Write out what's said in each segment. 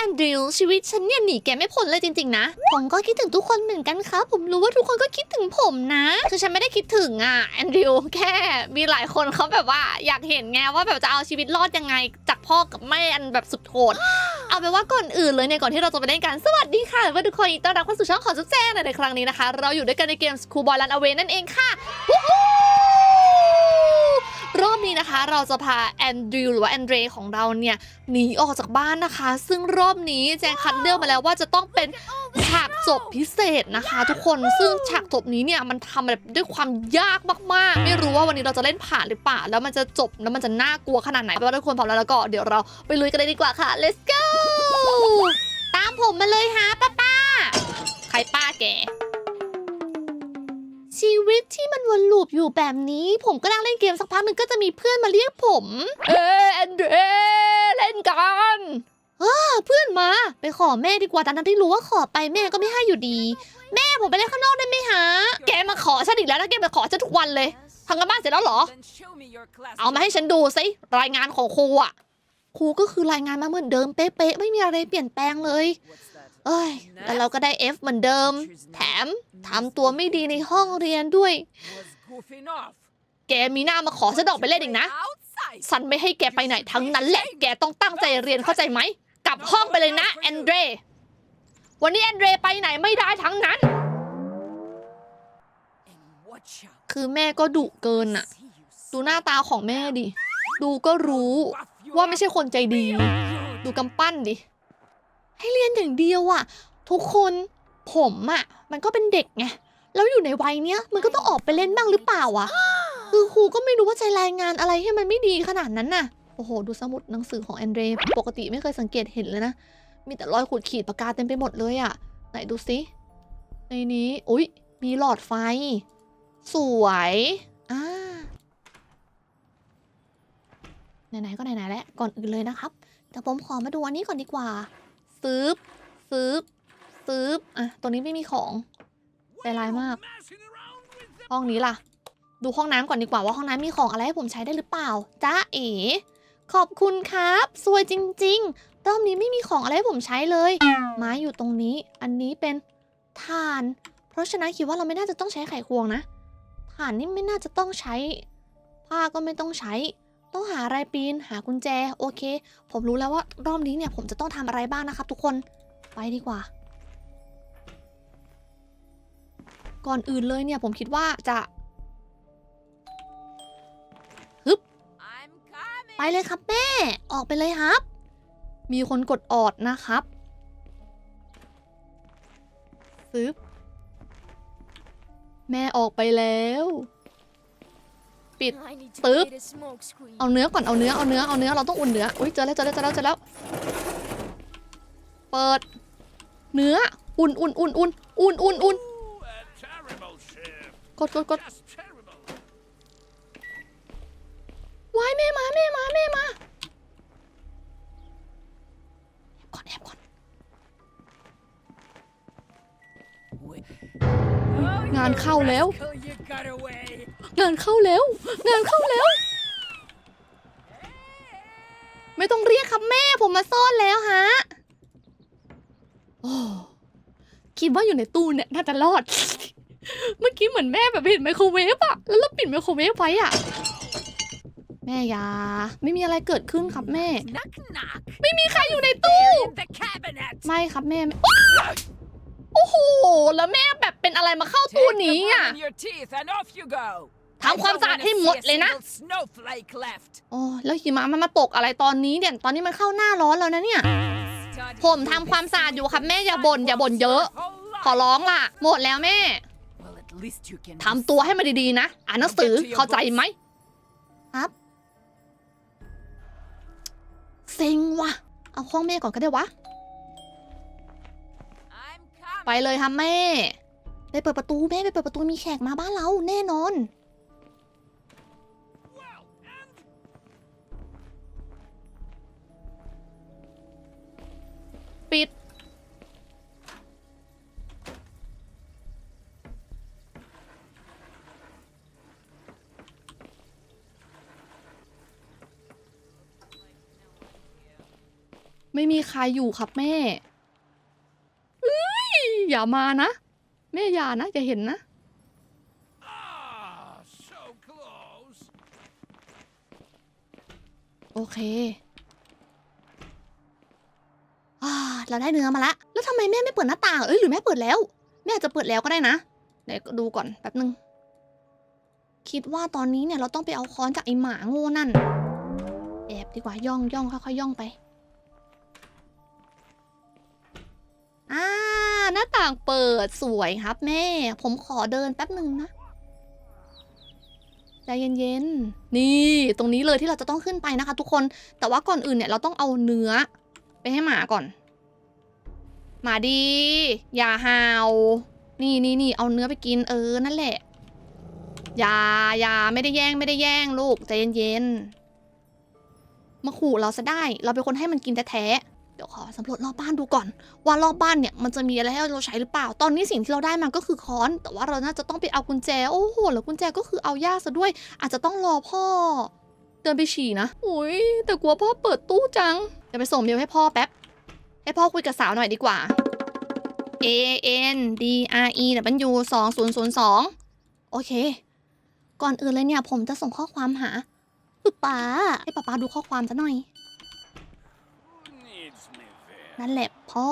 แอนดริวชีวิตฉันเนี่ยหนีแกไม่พ้นเลยจริงๆนะ ผมก็คิดถึงทุกคนเหมือนกันครับ ผมรู้ว่าทุกคนก็คิดถึงผมนะคือฉันไม่ได้คิดถึงอะแอนดริวแค่มีหลายคนเขาแบบว่าอยากเห็นไงว่าแบบจะเอาชีวิตรอดยังไง จากพ่อกับแม่อันแบบสุดโหดเอาเป็นว่าก่อนอื่นเลยเนี่ยก่อนที่เราจะไปเล่นกันสวัสดีค่ะว่าทุกคนต้อนรับเข้าสู่ช่องของจุ๊แจ้งในครั้งนี้นะคะ เราอยู่ด้วยกันในเกม School Boy Run Away นั่นเองค่ะวู้ รอบนี้นะคะ เราจะพาแอนดริวหรือว่าแอนเดรของเราเนี่ยหนีออกจากบ้านนะคะ ซึ่งรอบนี้แจงคัดเลือกมาแล้วว่าจะต้องเป็นฉากจบพิเศษนะคะ ทุกคนซึ่งฉากจบนี้เนี่ยมันทำแบบด้วยความยากมากๆ ไม่รู้ว่าวันนี้เราจะเล่นผ่านหรือเปล่าแล้วมันจะจบแล้วมันจะน่ากลัวขนาดไหนแปลว่าทุกคนพร้อมแล้วแล้วก็เดี๋ยวเราไปลุยกันเลยดีกว่าค่ะ let's go ตามผมมาเลยฮะป้าป้าใครป้าแก ชีวิตที่มันวนลูปอยู่แบบนี้ ผมก็นั่งเล่นเกมสักพักหนึ่งก็จะมีเพื่อนมาเรียกผม เออแอนเดรเล่นกันอ้าเพื่อนมา ไปขอแม่ดีกว่าแต่นั้นที่รู้ว่าขอไปแม่ก็ไม่ให้อยู่ดี แม่ผมไปเล่นข้างนอกได้ไหมฮะ แกมาขอฉันอีกแล้วนะแกมาขอฉันทุกวันเลยทำกันบ้านเสร็จแล้วเหรอ เอามาให้ฉันดูสิรายงานของครูอะครูก็คือรายงานมาเหมือนเดิมเป๊ะๆไม่มีอะไรเปลี่ยนแปลงเลย เอ้ยแต่เราก็ได้ F เหมือนเดิม แถมทำตัวไม่ดีในห้องเรียนด้วย แกมีหน้ามาขอฉันออกไปเล่นอีกนะ ฉันไม่ให้แกไปไหนทั้งนั้นแหละ แกต้องตั้งใจเรียนเข้าใจไหม กลับห้องไปเลยนะแอนเดร วันนี้แอนเดรไปไหนไม่ได้ทั้งนั้น คือแม่ก็ดุเกินอะดูหน้าตาของแม่ดิ ดูก็รู้ว่าไม่ใช่คนใจดี ดูกำปั้นดิ ให้เรียนอย่างเดียวอะทุกคนผมอะมันก็เป็นเด็กไงแล้วอยู่ในวัยเนี้ยมันก็ต้องออกไปเล่นบ้างหรือเปล่าอะคือครูก็ไม่รู้ว่าใจรายงานอะไรให้มันไม่ดีขนาดนั้นน่ะโอ้โห ดูสมุดหนังสือของแอนเดรปกติไม่เคยสังเกตเห็นเลยนะ มีแต่รอยขูดขีดปากกาเต็มไปหมดเลยอะไหนดูสิในนี้อุ๊ย มีหลอดไฟ สวยอ่าไหนๆก็ไหนๆแล้วก่อนอื่นเลยนะครับแต่ผมขอมาดูอันนี้ก่อนดีกว่า ฟืบฟืบฟืบอะตัวนี้ไม่มีของใจร้ายมาก ห้องนี้ล่ะ ดูห้องน้ำก่อนดีกว่าว่าห้องน้ำมีของอะไรให้ผมใช้ได้หรือเปล่าจ้าเอ๋ขอบคุณครับสวยจริงๆรอบนี้ไม่มีของอะไรให้ผมใช้เลยไม้อยู่ตรงนี้ อันนี้เป็นถ่าน เพราะฉะนั้นคิดว่าเราไม่น่าจะต้องใช้ไขควงนะถ่านนี่ไม่น่าจะต้องใช้ ผ้าก็ไม่ต้องใช้ ต้องหาอะไรปีนหากุญแจโอเค ผมรู้แล้วว่ารอบนี้เนี่ยผมจะต้องทำอะไรบ้างนะครับ ทุกคนไปดีกว่า ก่อนอื่นเลยเนี่ยผมคิดว่าจะไปเลยครับแม่ ออกไปเลยครับ มีคนกดออดนะครับซึบแม่ออกไปแล้ว ปิดปึ๊บเอาเนื้อก่อนเอาเนื้อเอาเนื้อเอาเนื้อเราต้องอุ่นเนื้ออุ้ยเจอแล้วเจอแล้วเจอแล้วเจอแล้ว เปิด เนื้ออุ่นอุ่นอุ่นอุ่นอุ่นอุ่นอุ่นกดกดกดวายแม่มาแม่มาแม่มาแอบก่อนแอบก่อนงานเข้าแล้ว งานเข้าแล้ว งานเข้าแล้ว ไม่ต้องเรียกครับแม่ผมมาซ่อนแล้วฮะโอ้คิดว่าอยู่ในตู้เนี่ยน่าจะรอด เมื่อกี้เหมือนแม่แบบเห็นไมโครเวฟอะแล้วเราปิดไมโครเวฟไว้อะแม่ยา ไม่มีอะไรเกิดขึ้นครับแม่ ไม่มีใครอยู่ในตู้ ไม่ครับแม่ไม่โอ้โห แล้วแม่แบบเป็นอะไรมาเข้าตู้นี้อะ ทำความสะอาดให้หมดเลยนะ โอ้แล้วหิมะมันมาตกอะไรตอนนี้เนี่ย ตอนนี้มันเข้าหน้าร้อนแล้วนะเนี่ย ผมทำความสะอาดอยู่ครับแม่อย่าบ่นอย่าบ่นเยอะ ขอร้องล่ะ หมดแล้วแม่ทำตัวให้มันดีๆนะ อ่านหนังสือเข้าใจไหมครับเซ็งว่ะ เอาห้องแม่ก่อนก็ได้วะ ไปเลยค่ะแม่ ไปเปิดประตูแม่ไปเปิดประตูมีแขกมาบ้านเราแน่นอน ปิด ไม่มีใครอยู่ครับแม่เอ้ยอย่ามานะ แม่อย่านะอย่าเห็นนะ Ah, so close. โอเค อ่า เราได้เนื้อมาละ แล้วทำไมแม่ไม่เปิดหน้าต่าง เอ้ยหรือแม่เปิดแล้ว แม่อาจจะเปิดแล้วก็ได้นะ เดี๋ยวดูก่อนแป๊บนึง คิดว่าตอนนี้เนี่ยเราต้องไปเอาค้อนจากไอหมาโง่นั่น แอบดีกว่าย่องย่องค่อยๆย่องไป อ่าหน้าต่างเปิดสวยครับ แม่ ผมขอเดินแป๊บนึงนะใจเย็นๆ นี่ตรงนี้เลยที่เราจะต้องขึ้นไปนะคะ ทุกคน แต่ว่าก่อนอื่นเนี่ยเราต้องเอาเนื้อไปให้หมาก่อน หมาดี อย่าหาวนี่นี่นี่เอาเนื้อไปกินเออนั่นแหละ อย่าอย่าไม่ได้แย่งไม่ได้แย่งลูกใจเย็นๆ มาขู่เราซะได้ เราเป็นคนให้มันกินแท้ๆ เดี๋ยวขอสำรวจรอบบ้านดูก่อน ว่ารอบบ้านเนี่ยมันจะมีอะไรให้เราใช้หรือเปล่า ตอนนี้สิ่งที่เราได้มาก็คือค้อน แต่ว่าเราน่าจะต้องไปเอากุญแจ โอ้โหแล้วกุญแจก็คือเอายากซะด้วย อาจจะต้องรอพ่อ เดินไปฉี่นะ อุ้ยแต่กลัวพ่อเปิดตู้จัง เดี๋ยวไปส่งเมลให้พ่อแป๊บ ให้พ่อคุยกับสาวหน่อยดีกว่า A N D R E W สองศูนย์ศูนย์สองโอเค ก่อนอื่นเลยเนี่ย ผมจะส่งข้อความหาป๊าป๊าให้ป๊าป๊าดูข้อความซะหน่อย นั่นแหละพ่อ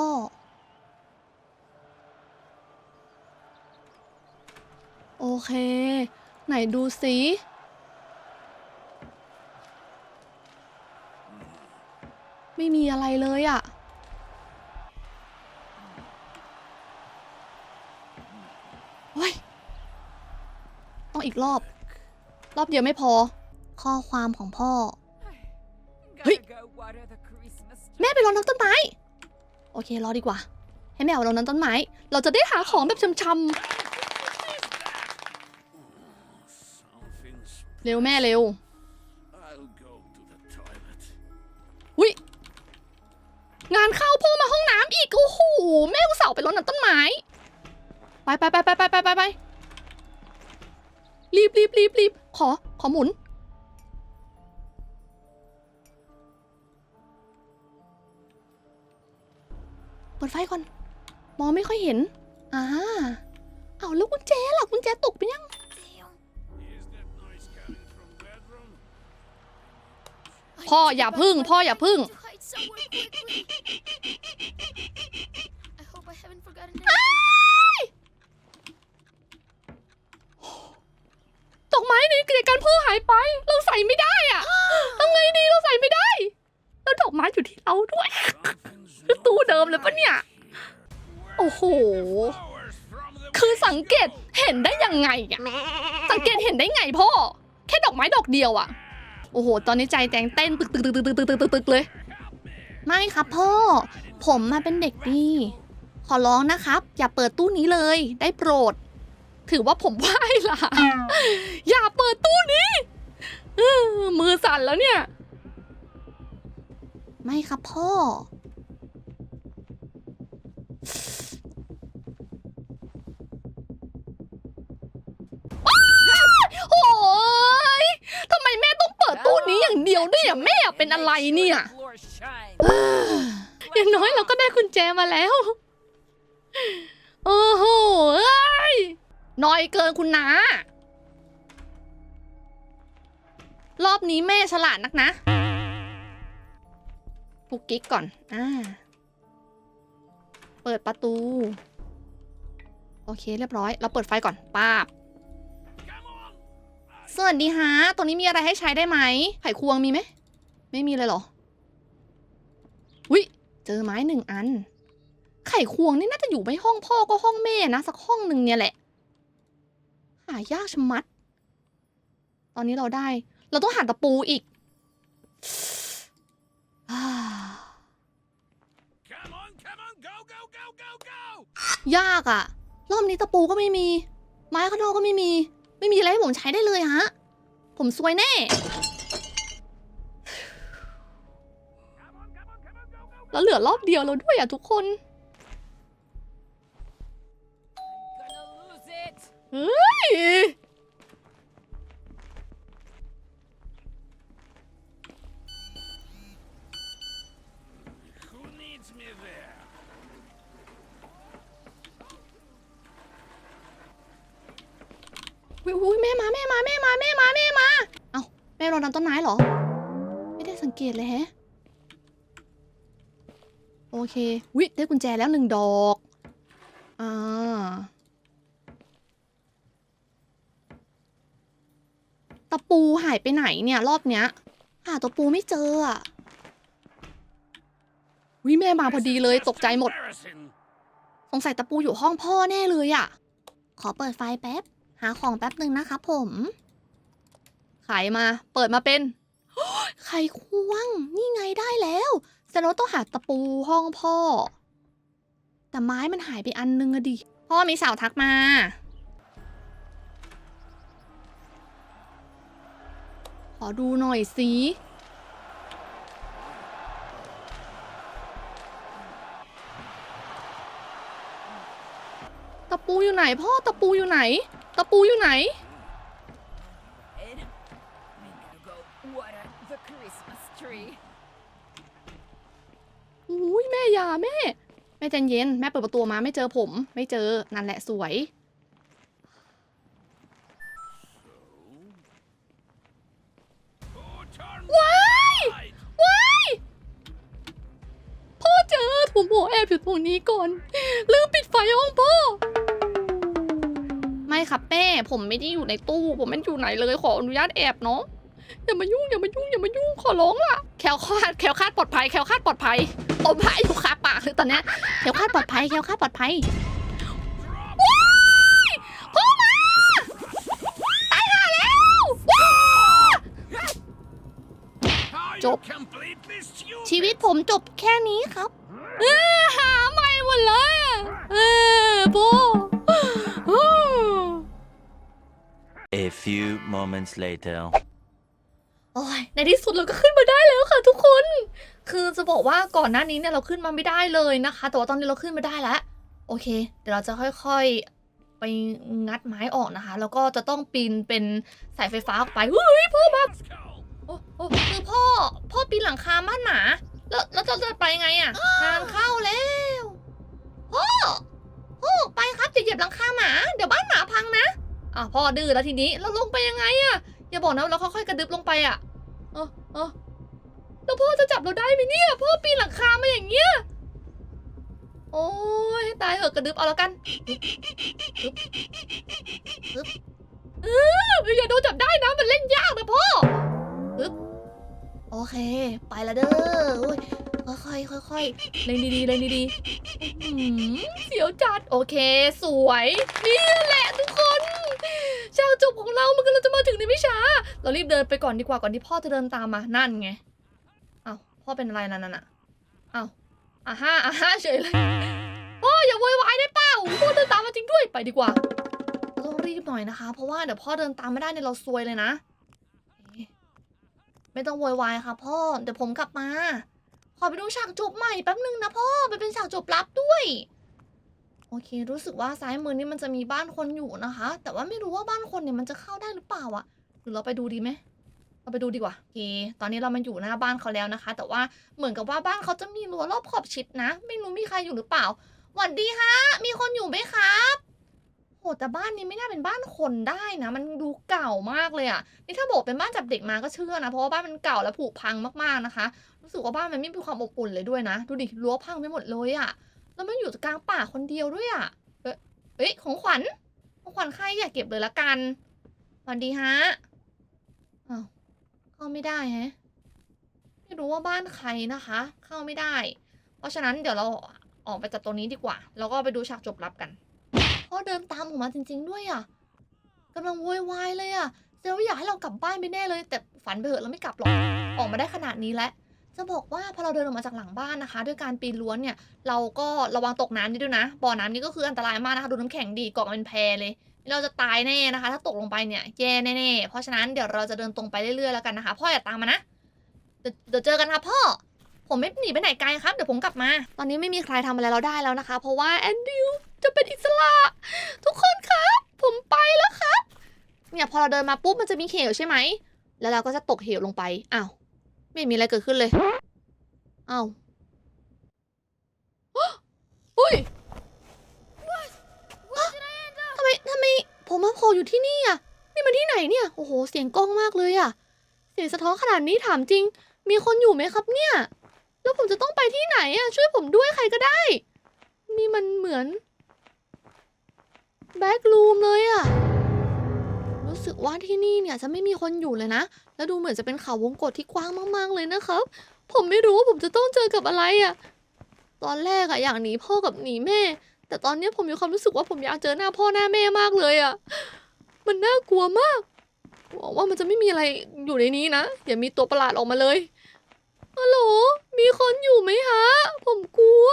โอเค ไหนดูสิไม่มีอะไรเลยอะ่ะีกรอบ รอบเดียวไม่พอ ข้อความของพ่อ เฮ้ย แม่ไปรดน้ำต้นไม้ โอเค รอดีกว่า ให้แม่เอารดน้ำต้นไม้ เราจะได้หาของแบบช้ำๆ เร็วแม่เร็วอุ้ยงานเข้าพ่อมาห้องน้ำอีก โอ้โห แม่อุตส่าไปรดน้ำต้นไม้ ไปไปไปไปไปไปไป รีบรีบรีบรีบขอ ขอหมุน เปิดไฟก่อน มองไม่ค่อยเห็น อ่า เอาแล้วกุญแจล่ะกุญแจตกไปยัง Is that noise coming from bedroom? พ่ออย่าพึ่ง พ่ออย่าพึ่ง to hide somewhere quickly. I hope I haven't forgotten anything. อกไม้ในกิจการพ่อหายไป เราใส่ไม่ได้อะทำไงดีเราใส่ไม่ได้ แล้วดอกไม้อยู่ที่เราด้วย ตู้เดิมแล้วปะเนี่ย โอ้โห คือสังเกตเห็นได้ยังไงอะ สังเกตเห็นได้ไงพ่อ แค่ดอกไม้ดอกเดียวอะ โอ้โห ตอนนี้ใจแตงเต้นตึกตึกตึกตึกตึกตึกตึกเลย ไม่ครับพ่อ ผมมาเป็นเด็กดี ขอร้องนะครับ อย่าเปิดตู้นี้เลย ได้โปรด ถือว่าผมไหว้ล่ะ อย่าเปิดตู้นี้เออมือสั่นแล้วเนี่ย ไม่ครับพ่อ โอ้ยทำไมแม่ต้องเปิดตู้นี้อย่างเดียวด้วยอะแม่เป็นอะไรเนี่ย floor shine. อย่างน้อยเราก็ได้กุญแจมาแล้ว โอ้โหเอ้ย น้อยเกินคุณนารอบนี้แม่ฉลาดนักนะปุกกิ๊กก่อน อ่า เปิดประตู โอเคเรียบร้อย เราเปิดไฟก่อนป้าบสวัสดีฮะ ตรงนี้มีอะไรให้ใช้ได้ไหม ไขควงมีไหม ไม่มีเลยเหรอ วิเจอไม้หนึ่งอัน ไขควงนี่น่าจะอยู่ไม่ห้องพ่อก็ห้องแม่นะ สักห้องหนึ่งเนี่ยแหละ หายากชะมัด ตอนนี้เราได้ เราต้องหาตะปูอีกอ่า Come on, come on, go, go, go, go, go! ยากอะรอบนี้ตะปูก็ไม่มี ไม้ข้างนอกก็ไม่มี ไม่มีอะไรให้ผมใช้ได้เลยฮะ ผมซวยแน่ Come on, come on, come on, go, go! แล้วเหลือรอบเดียวแล้วด้วยอะทุกคน อุ้ยแม่มาแม่มาแม่มาแม่มาแม่มา เอ้าแม่รอน้ำต้นไม้เหรอ ไม่ได้สังเกตเลยแฮะ โอเควิได้กุญแจแล้วหนึ่งดอก อ่า ตะปูหายไปไหนเนี่ยรอบเนี้ย หาตะปูไม่เจออะวิแม่มาพอดีเลยตกใจหมด สงสัยตะปูอยู่ห้องพ่อแน่เลยอะขอเปิดไฟแป๊บ หาของแป๊บหนึ่งนะครับผมไขมา เปิดมาเป็นไขควง นี่ไงได้แล้วแสดงว่าต้องหาตะปูห้องพ่อ แต่ไม้มันหายไปอันนึงอะดิ พ่อมีสาวทักมา ขอดูหน่อยสิตะปูอยู่ไหนพ่อตะปูอยู่ไหน ตะปูอยู่ไหน Head. We gotta go water the Christmas tree. อุ้ยแม่อยาแม่ แม่ใจเย็น แม่เปิดประตูมาไม่เจอผม ไม่เจอนั่นแหละสวย ผมโผแอบอยู่ตรงนี้ก่อน ลืมปิดไฟห้องพ่อ ไม่ครับแม่ ผมไม่ได้อยู่ในตู้ ผมไม่ได้อยู่ไหนเลย ขออนุญาตแอบเนาะ อย่ามายุ่ง อย่ามายุ่ง อย่ามายุ่ง ขอร้องล่ะ แคล้วคลาด แคล้วคลาดปลอดภัย แคล้วคลาดปลอดภัยอมพระอยู่คาปากเลยตอนเนี้ยแคล้วคลาดปลอดภัย แคล้วคลาดปลอดภัยว้ายพ่อมาตายห่าแล้วว้า How you Chụp. completely stupid. ชีวิตผมจบแค่นี้ครับ เออหาใหม่หมดเลยอะเออพ่ออ้อ A few moments later. โอ้ยในที่สุดเราก็ขึ้นมาได้แล้วค่ะทุกคน คือจะบอกว่าก่อนหน้านี้เนี่ยเราขึ้นมาไม่ได้เลยนะคะ แต่ว่าตอนนี้เราขึ้นมาได้แล้ว โอเค เดี๋ยวเราจะค่อยๆ ไปงัดไม้ออกนะคะ แล้วก็จะต้องปีนเป็นสายไฟฟ้าออกไปเฮ้ยพ่อมาโอ้โอ้คือพ่อ พ่อปีนหลังคาบ้านหมา แล้วแล้วจะจะไปไงอะงานเข้าแล้วพ่อพ่อไปครับจะเหยียบหลังคาหมา เดี๋ยวบ้านหมาพังนะอะพ่อดื้อแล้วทีนี้เราลงไปยังไงอะอย่าบอกนะว่าเราค่อยๆกระดึบลงไปอะเออเออแล้วพ่อจะจับเราได้ไหมเนี่ยพ่อปีนหลังคามาอย่างเงี้ยโอ้ยให้ตายเหอะกระดึบเอาแล้วกันปึ๊บปึ๊บปึ๊บเอออย่าโดนจับได้นะมันเล่นยากนะพ่อ โอเค ไปละเด้อโอ้ยค่อยๆค่อยๆเล่นดีๆเล่นดีๆอื้อหือเสียวจัด โอเค สวย นี่แหละทุกคนฉากจบของเรา มันกำลังจะมาถึงในไม่ช้า เรารีบเดินไปก่อนดีกว่าก่อนที่พ่อจะเดินตามมา นั่นไง เอ้าพ่อเป็นอะไรนั่นน่ะ เอ้าอ่าฮ่าอ่าฮ่าเฉยเลยพ่ออย่าโวยวายได้เปล่าพ่อเดินตามมาจริงด้วย ไปดีกว่าเราต้องรีบหน่อยนะคะ เพราะว่าเดี๋ยวพ่อเดินตามไม่ได้เนี่ยเราซวยเลยนะ ไม่ต้องโวยวายค่ะพ่อ เดี๋ยวผมกลับมา ขอไปดูฉากจบใหม่แป๊บนึงนะพ่อไปเป็นฉากจบลับด้วย โอเค รู้สึกว่าซ้ายมือนี่มันจะมีบ้านคนอยู่นะคะ แต่ว่าไม่รู้ว่าบ้านคนเนี่ยมันจะเข้าได้หรือเปล่าอะหรือเราไปดูดีไหมเราไปดูดีกว่าโอเคตอนนี้เรามาอยู่หน้าบ้านเขาแล้วนะคะ แต่ว่าเหมือนกับว่าบ้านเขาจะมีรั้วรอบขอบชิดนะ ไม่รู้มีใครอยู่หรือเปล่าหวัดดีฮะ มีคนอยู่ไหมครับ หแต่บ้านนี้ไม่น่าเป็นบ้านคนได้นะ มันดูเก่ามากเลยอะนี่ถ้าบอกเป็นบ้านจับเด็กมาก็เชื่อนะ เพราะว่าบ้านมันเก่าและผุพังมากๆนะคะ รู้สึกว่าบ้านมันไม่มีความอบอุ่นเลยด้วยนะ ดูดิรั้วพังไปหมดเลยอะแล้วมันอยู่กลางป่าคนเดียวด้วยอะเอ๊ะเอ้ยของขวัญ ของขวัญใครอยากเก็บเลยละกันสวัสดีฮะอ้าวเข้าไม่ได้แฮะ ไม่รู้ว่าบ้านใครนะคะ เข้าไม่ได้ เพราะฉะนั้นเดี๋ยวเราออกไปจากตรงนี้ดีกว่า แล้วก็ไปดูฉากจบลับกัน พ่อเดินตามผมมาจริง ๆ ด้วยอะกำลังโวยวายเลยอะเซลอยากให้เรากลับบ้านไปแน่เลย แต่ฝันไปเถอะเราไม่กลับหรอกออกมาได้ขนาดนี้แล้วจะบอกว่าพอเราเดินออกมาจากหลังบ้านนะคะ ด้วยการปีนรั้วนเนี่ย เราก็ระวังตกน้ำนี่ด้วยนะบ่อน้ำนี้ก็คืออันตรายมากนะคะ ดูน้ำแข็งดีเกาะเป็นแพเลย เราจะตายแน่นะคะ ถ้าตกลงไปเนี่ยแย่แน่ๆเพราะฉะนั้นเดี๋ยวเราจะเดินตรงไปเรื่อยๆแล้วกันนะคะ พ่ออย่าตามมานะเดี๋ยวเจอกันค่ะพ่อ ผมไม่หนีไปไหนไกลครับเดี๋ยวผมกลับมา ตอนนี้ไม่มีใครทำอะไรเราได้แล้วนะคะ เพราะว่าแอนดิว จะเป็นอิสระ ทุกคนครับ ผมไปแล้วครับเนี่ยพอเราเดินมาปุ๊บมันจะมีเหวใช่ไหม แล้วเราก็จะตกเหวลงไปอ้าวไม่มีอะไรเกิดขึ้นเลยอ้าวอุ้ยทำไมทำไมผมมาโผล่อยู่ที่นี่อะนี่มันที่ไหนเนี่ยโอ้โหเสียงกล้องมากเลยอะ เสียงสะท้อนขนาดนี้ถามจริง มีคนอยู่ไหมครับเนี่ย แล้วผมจะต้องไปที่ไหนอะช่วยผมด้วยใครก็ได้ นี่มันเหมือน แบ็กรูมเลยอะรู้สึกว่าที่นี่เนี่ยจะไม่มีคนอยู่เลยนะ แล้วดูเหมือนจะเป็นเขาวงกตที่กว้างมากๆเลยนะครับ ผมไม่รู้ว่าผมจะต้องเจอกับอะไรอะตอนแรกอะอยากหนีพ่อกับหนีแม่ แต่ตอนนี้ผมมีความรู้สึกว่าผมอยากเจอหน้าพ่อหน้าแม่มากเลยอะมันน่ากลัวมากหวังว่ามันจะไม่มีอะไรอยู่ในนี้นะอย่ามีตัวประหลาดออกมาเลยฮัลโหลมีคนอยู่ไหมฮะ ผมกลัว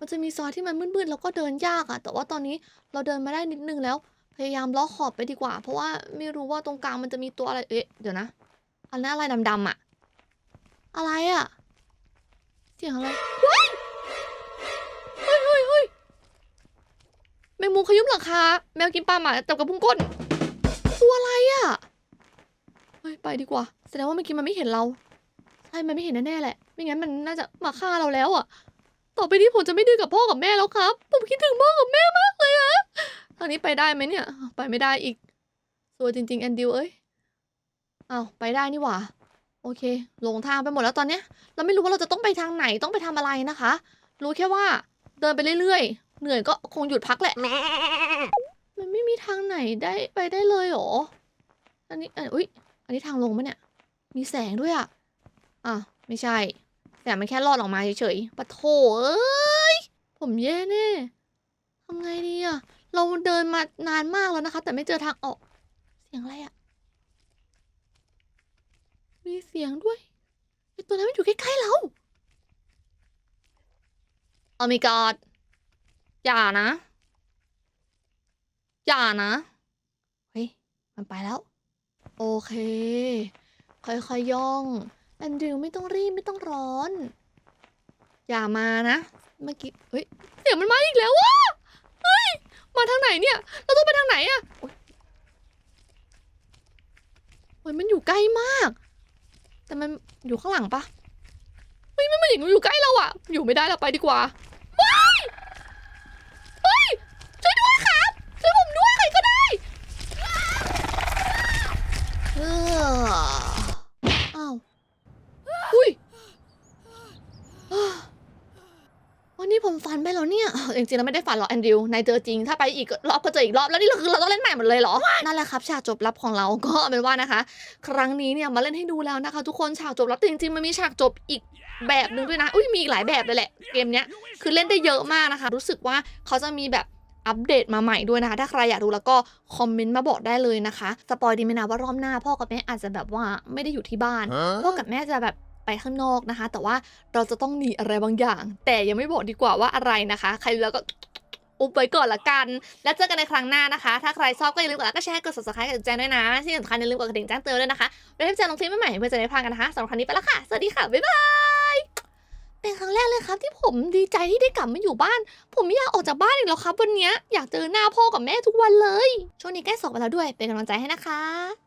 มันจะมีซอยที่มันมืดๆแล้วก็เดินยากอะแต่ว่าตอนนี้เราเดินมาได้นิดนึงแล้ว พยายามล้อขอบไปดีกว่า เพราะว่าไม่รู้ว่าตรงกลางมันจะมีตัวอะไร เอ๊ะ เดี๋ยวนะ อันนั้นอะไรดำๆอะอะไรอะเสียงอะไรเฮ้ยเฮ้ยเฮ้ยเฮ้ยแมงมุมขยุ้มหลังคา แมวกินปลาหมาจับกับพุ้งก้น ตัวอะไรอะเฮ้ยไปดีกว่า แสดงว่าเมื่อกี้มันไม่เห็นเรา ใช่ มันไม่เห็นแน่ๆแหละ ไม่งั้นมันน่าจะมาฆ่าเราแล้วอะ ต่อไปนี้ผมจะไม่ดื้อกับพ่อกับแม่แล้วครับ ผมคิดถึงพ่อกับแม่มากเลยอะทางนี้ไปได้ไหมเนี่ย ไปไม่ได้อีกสวยจริงๆแอนดิวเอ้ยเอ้าไปได้นี่หว่า โอเค ลงทางไปหมดแล้วตอนเนี้ย เราไม่รู้ว่าเราจะต้องไปทางไหนต้องไปทำอะไรนะคะ รู้แค่ว่าเดินไปเรื่อยๆ เหนื่อยก็คงหยุดพักแหละ มันไม่มีทางไหนได้ไปได้เลยหรอ อันนี้เอยอุ้ยอันนี้ทางลงปะเนี่ย มีแสงด้วยอะอะ ไม่ใช่ แต่มันแค่รอดออกมาเฉยๆปะโถเอ้ย ผมแย่แน่ทำไงดีอะเราเดินมานานมากแล้วนะคะ แต่ไม่เจอทางออก เสียงอะไรอะมีเสียงด้วยไอตัวนั้นมันอยู่ใกล้ๆเราโอ้ my god อย่านะ อย่านะ เฮ้ย มันไปแล้ว โอเค ค่อยๆย่อง แอนดริวไม่ต้องรีบไม่ต้องร้อน อย่ามานะ เมื่อกี้เฮ้ยเสียงมันมาอีกแล้วว่ะเฮ้ยมาทางไหนเนี่ย เราต้องไปทางไหนอะโอ๊ยโอ้ยมันอยู่ใกล้มาก แต่มันอยู่ข้างหลังปะเฮ้ยมันมาอย่างอยู่ใกล้เราอะอยู่ไม่ได้เราไปดีกว่าว้ยเฮ้ยช่วยด้วยครับช่วยผมด้วยใครก็ได้เอออ้าว อุ้ยอ้าววันนี้ผมฝันไปแล้วเนี่ยจริงๆแล้วไม่ได้ฝันหรอกแอนดริวนายเจอจริง ถ้าไปอีกรอบก็เจออีกรอบแล้วนี่คือเราต้องเล่นใหม่หมดเลยเหรอ นั่นแหละครับฉากจบลับของเราก็เอาเป็นว่านะคะ ครั้งนี้เนี่ยมาเล่นให้ดูแล้วนะคะ ทุกคนฉากจบลับแต่จริงๆมันมีฉากจบอีกแบบหนึ่งด้วยนะ อุ้ยมีอีกหลายแบบเลยแหละเกมเนี้ยคือเล่นได้เยอะมากนะคะ รู้สึกว่าเขาจะมีแบบอัปเดตมาใหม่ด้วยนะคะ ถ้าใครอยากดูแล้วก็คอมเมนต์มาบอกได้เลยนะคะ สปอยดีไหมนะว่ารอบหน้า พ่อกับแม่อาจจะแบบว่าไม่ได้อยู่ที่บ้าน พ่อกับแม่จะแบบ ไปข้างนอกนะคะ แต่ว่าเราจะต้องหนีอะไรบางอย่าง แต่ยังไม่บอกดีกว่าว่าอะไรนะคะ ใครดูแล้วก็อุบไว้ก่อนละกัน แล้วเจอกันในครั้งหน้านะคะ ถ้าใครชอบก็อย่าลืมกดไลค์กดแชร์กด subscribe กดแจ้งด้วยนะ ที่สำคัญอย่าลืมกดกระดิ่งแจ้งเตือนด้วยนะคะไว้ให้เจอลงคลิปใหม่ๆเพื่อจะได้พลาดกันนะคะสำหรับครั้งนี้ไปแล้วค่ะ สวัสดีค่ะ บ๊ายบาย เป็นครั้งแรกเลยครับที่ผมดีใจที่ได้กลับมาอยู่บ้าน ผมไม่อยากออกจากบ้านอีกแล้วครับวันนี้อยากเจอหน้าพ่อกับแม่ทุกวันเลย ช่วงนี้ใกล้สอบไปแล้วด้วย เป็นกำลังใจให้นะคะ